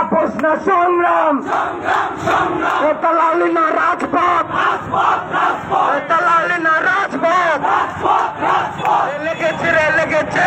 আপোষ না সংগ্রাম। এটা লালিনা রাজপথ। এটা লালিনা রাজপথ। এ লেগেছে রে লেগেছে।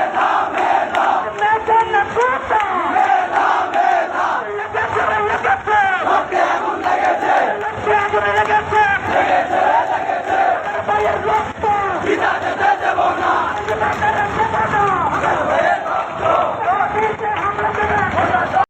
Yeah.